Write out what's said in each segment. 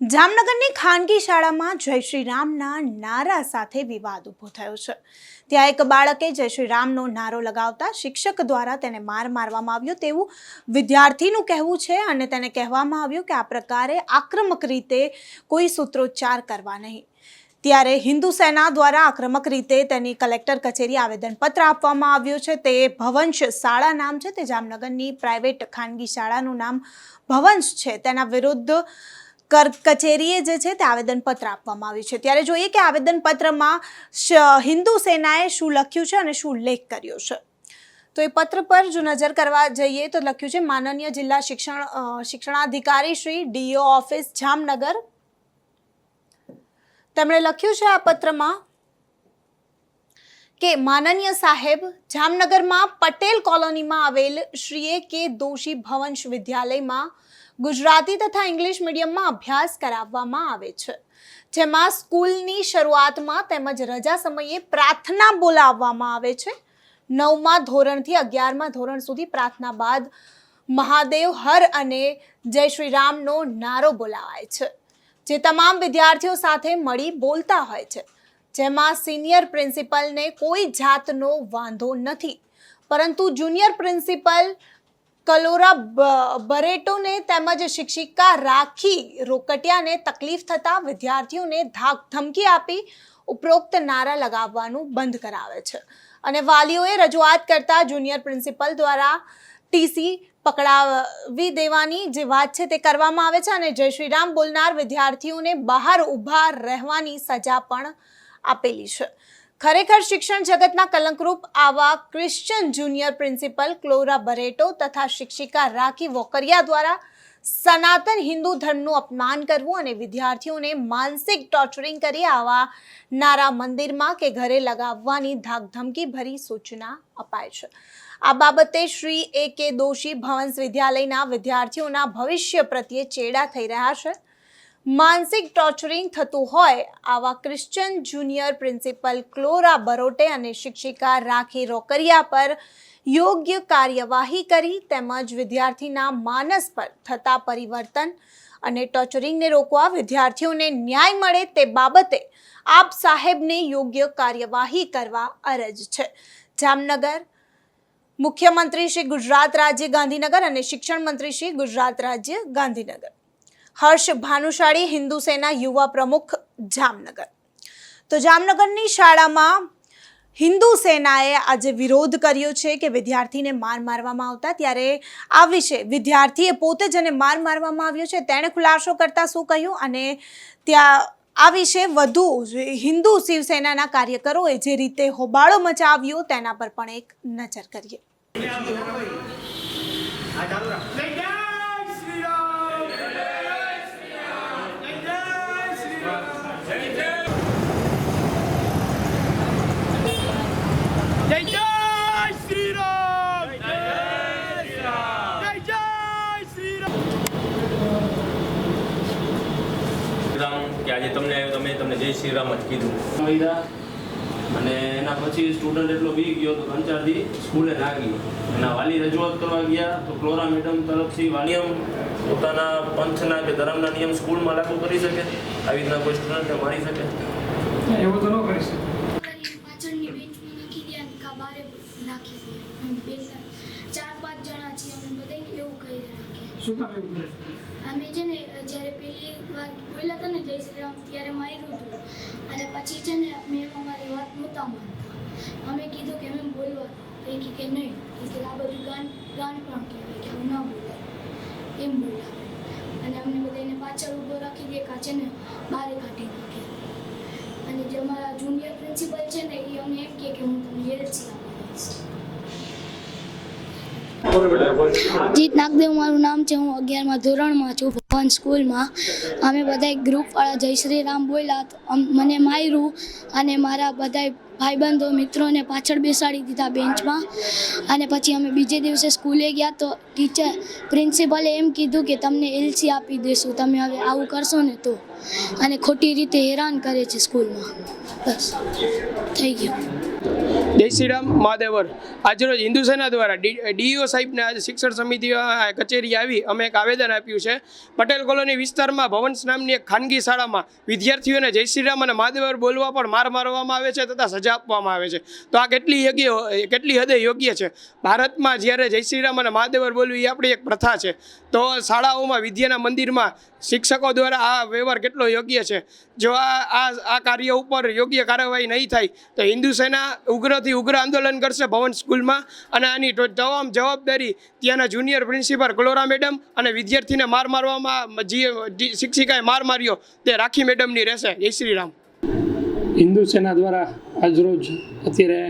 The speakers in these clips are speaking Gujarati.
જામનગરની ખાનગી શાળામાં જય શ્રી રામના નારા સાથે વિવાદ ઊભો થયો છે. ત્યાં એક બાળકે જય શ્રી રામનો નારો લગાવતા શિક્ષક દ્વારા તેને માર મારવામાં આવ્યો તેવું વિદ્યાર્થીનું કહેવું છે અને તેને કહેવામાં આવ્યું કે આ પ્રકારે આક્રમક રીતે કોઈ સૂત્રોચ્ચાર કરવા નહીં. ત્યારે હિન્દુ સેના દ્વારા આક્રમક રીતે તેની કલેક્ટર કચેરી આવેદનપત્ર આપવામાં આવ્યું છે. તે ભવંશ શાળા નામ છે. તે જામનગરની પ્રાઇવેટ ખાનગી શાળાનું નામ ભવંશ છે. તેના વિરુદ્ધ કચેરીએ જે છે તે આવેદનપત્ર આપવામાં આવ્યું છે. ત્યારે જોઈએ કે આવેદનપત્રમાં હિન્દુ સેનાએ શું લખ્યું છે અને શું ઉલ્લેખ કર્યો છે. તો એ પત્ર પર જો નજર કરવા જઈએ તો લખ્યું છે, માનનીય જિલ્લા શિક્ષણ શિક્ષણાધિકારી શ્રી ડીઓ ઓફિસ જામનગર. તેમણે લખ્યું છે આ પત્રમાં કે માનનીય સાહેબ, જામનગરમાં પટેલ કોલોનીમાં આવેલ શ્રી એ કે દોશી ભવંશ વિદ્યાલયમાં ગુજરાતી તથા ઇંગ્લિશ મીડિયમમાં અભ્યાસ કરાવવામાં આવે છે. જેમાં સ્કૂલની શરૂઆતમાં તેમજ રજા સમયે પ્રાર્થના બોલાવવામાં આવે છે. નવમા ધોરણથી અગિયારમા ધોરણ સુધી પ્રાર્થના બાદ મહાદેવ હર અને જય શ્રી રામનો નારો બોલાવાય છે. જે તમામ વિદ્યાર્થીઓ સાથે મળી બોલતા હોય છે. જેમાં સિનિયર પ્રિન્સિપલને કોઈ જાતનો વાંધો નથી. પરંતુ જુનિયર પ્રિન્સિપલ કલોરા બરેટોને તેમજ શિક્ષિકા રાખી રોકટિયાને તકલીફ થતાં વિદ્યાર્થીઓને ધાક ધમકી આપી ઉપરોક્ત નારા લગાવવાનું બંધ કરાવે છે. અને વાલીઓએ રજૂઆત કરતા જુનિયર પ્રિન્સિપલ દ્વારા ટીસી પકડાવી દેવાની જે વાત છે તે કરવામાં આવે છે અને જય શ્રીરામ બોલનાર વિદ્યાર્થીઓને બહાર ઊભા રહેવાની સજા પણ આપેલી છે. ખરેખર શિક્ષણ જગતના કલંકરૂપ આવા Christian junior principal Clora Barreto તથા શિક્ષિકા રાખી વોકરિયા દ્વારા સનાતન હિન્દુ ધર્મનું અપમાન કરવું અને વિદ્યાર્થીઓને માનસિક ટોર્ચરિંગ કરી આવા નારા મંદિરમાં કે ઘરે લગાવવાની ધાકધમકી ભરી સૂચના અપાય છે. આ બાબતે શ્રી એ કે દોશી ભવંસ વિદ્યાલયના વિદ્યાર્થીઓના ભવિષ્ય પ્રત્યે ચેડા થઈ રહ્યા છે. માનસિક ટોર્ચરિંગ થતું હોય, આવા ક્રિશ્ચન જુનિયર પ્રિન્સિપલ ક્લોરા બરોટે અને શિક્ષિકા રાખી રોકરિયા પર યોગ્ય કાર્યવાહી કરી તેમજ વિદ્યાર્થીના માનસ પર થતા પરિવર્તન અને ટોર્ચરિંગને રોકવા વિદ્યાર્થીઓને ન્યાય મળે તે બાબતે આપ સાહેબને યોગ્ય કાર્યવાહી કરવા અરજ છે. જામનગર મુખ્યમંત્રી શ્રી ગુજરાત રાજ્ય ગાંધીનગર અને શિક્ષણ મંત્રી શ્રી ગુજરાત રાજ્ય ગાંધીનગર. હર્ષ ભાનુશાળી હિન્દુ સેના યુવા પ્રમુખ જામનગર. તો જામનગરની શાળામાં હિન્દુ સેનાએ આજે વિરોધ કર્યો છે કે વિદ્યાર્થીને માર મારવામાં આવતા ત્યારે આ વિશે વિદ્યાર્થીએ પોતે જેને માર મારવામાં આવ્યો છે. તેણે ખુલાસો કરતા શું કહ્યું? અને ત્યાં આ વિશે વધુ હિન્દુ શિવસેનાના કાર્યકરોએ જે રીતે હોબાળો મચાવ્યો તેના પર પણ એક નજર કરીએ જય જય શ્રી રામ જય જય શ્રી રામ જય જય શ્રી રામ જય જય જય જય શ્રી રામ જય જય શ્રી રામ જય જય શ્રી રામ રામ કે આજે તમને આવ્યો તમે તમને જય શ્રી રામ જ કીધું. મહિલા અને એના પછી સ્ટુડન્ટ એટલો બી ગયો તો ત્રણ ચાર દી સ્કૂલે ના ગયો એના વાલી રજૂઆત કરવા ગયા તો ક્લોરા મેડમ તરફથી વાલી પોતાના પંથના કે ધર્મના નિયમ સ્કૂલમાં લાગુ કરી શકે આવી રીતના કોઈ સ્ટુડન્ટને મારી શકે? એવું તો ન કરી શકે. ચાર પાંચ જણા છીએ અમે બધા એવું કહી રાખીએ શું તમે અમે છે ને, જ્યારે પેલી વાર બોલ્યા હતા ને જય શ્રી રામ, ત્યારે માર્યું હતું. અને પછી છે ને મેં અમારી વાત નહોતા માનતા. અમે કીધું કે અમે બોલવા. એ કી કે નહીં. એ કે આ બધું ગાન ગાન પણ કહેવાય કે હું ના બોલાય. એમ બોલ્યા અને અમને બધાને પાછળ ઊભો રાખી દે છે ને, બારે કાઢી નાખે. અને જે અમારા જુનિયર પ્રિન્સિપલ છે ને, એ અમને એમ કહે કે હું તમને એલસી આપી દઈશ જીત નાગદેવ મારું નામ છે, હું અગિયારમાં ધોરણમાં છું ભવન સ્કૂલમાં. અમે બધા ગ્રુપવાળા જય શ્રી રામ બોલ્યા મને માર્યું અને મારા બધા ભાઈબંધો, મિત્રોને પાછળ બેસાડી દીધા બેન્ચમાં. અને પછી અમે બીજે દિવસે સ્કૂલે ગયા તો ટીચર, પ્રિન્સિપલે એમ કીધું કે તમને એલસી આપી દેશું, તમે હવે આવું કરશો ને તો. અને ખોટી રીતે હેરાન કરે છે સ્કૂલમાં. બસ. થઈ ગયું. જય શ્રી રામ, મહાદેવર. આજરોજ હિન્દુ સેના દ્વારા ડીઈઓ સાહેબને આજે શિક્ષણ સમિતિ કચેરી આવી. અમે એક આવેદન આપ્યું છે. પટેલ કોલોની વિસ્તારમાં ભવન્સ નામની એક ખાનગી શાળામાં વિદ્યાર્થીઓને જય શ્રી રામ અને મહાદેવર બોલવા પણ માર મારવામાં આવે છે તથા સજા આપવામાં આવે છે. તો આ કેટલી યોગ્ય કેટલી હદે યોગ્ય છે? ભારતમાં જ્યારે જય શ્રી રામ અને મહાદેવર બોલવું એ આપણી એક પ્રથા છે. તો શાળાઓમાં, વિદ્યાના મંદિરમાં શિક્ષકો દ્વારા આ વ્યવહાર કેટલો યોગ્ય છે? જો આ આ આ કાર્ય ઉપર યોગ્ય કાર્યવાહી નહીં થાય, તો હિન્દુ સેના ઉગ્રથી ઉગ્ર આંદોલન કરશે ભવન સ્કૂલમાં અને આની તમામ જવાબદારી ત્યાંના જુનિયર પ્રિન્સિપાલ ક્લોરા મેડમ અને વિદ્યાર્થીને માર મારવામાં જે શિક્ષિકાએ માર માર્યો, તે રાખી મેડમની રહેશે. જય શ્રી રામ. હિન્દુ સેના દ્વારા આજરોજ અત્યારે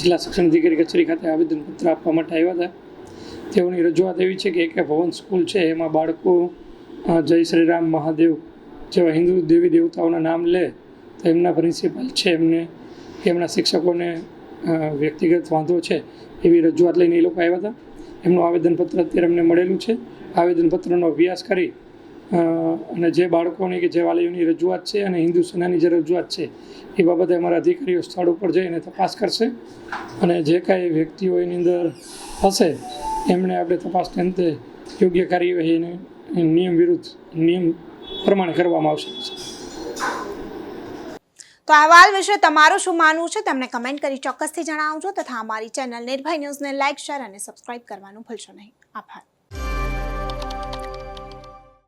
જિલ્લા શિક્ષણ અધિકારી કચેરી ખાતે આવેદનપત્ર આપવા માટે આવ્યા હતા. તેઓની રજૂઆત એવી છે કે એક ભવન સ્કૂલ છે, એમાં બાળકો જય શ્રી રામ મહાદેવ. જેવા હિન્દુ દેવી દેવતાઓના નામ લે, તો એમના પ્રિન્સિપલ છે એમને, એમના શિક્ષકોને વ્યક્તિગત વાંધો છે એવી રજૂઆત લઈને એ લોકો આવ્યા હતા. એમનું આવેદનપત્ર અત્યારે અમને મળેલું છે. આવેદનપત્રનો અભ્યાસ કરી અને જે બાળકોની કે જે વાલીઓની રજૂઆત છે અને હિન્દુ સેનાની જે રજૂઆત છે, એ બાબતે અમારા અધિકારીઓ સ્થળ ઉપર જઈને તપાસ કરશે. અને જે કાંઈ વ્યક્તિઓ એની અંદર હશે એમણે આપણે તપાસને અંતે યોગ્ય કાર્યવાહી એને નિયમ વિરુદ્ધ નિયમ પ્રમાણે કરવામાં આવશે. તો અહેવાલ વિશે તમારું શું માનવું છે? તમને કમેન્ટ કરી ચોક્કસથી જણાવજો તથા અમારી ચેનલ નિર્ભય ન્યૂઝને લાઇક શેર અને સબસ્ક્રાઇબ કરવાનું ભૂલશો નહીં. આભાર.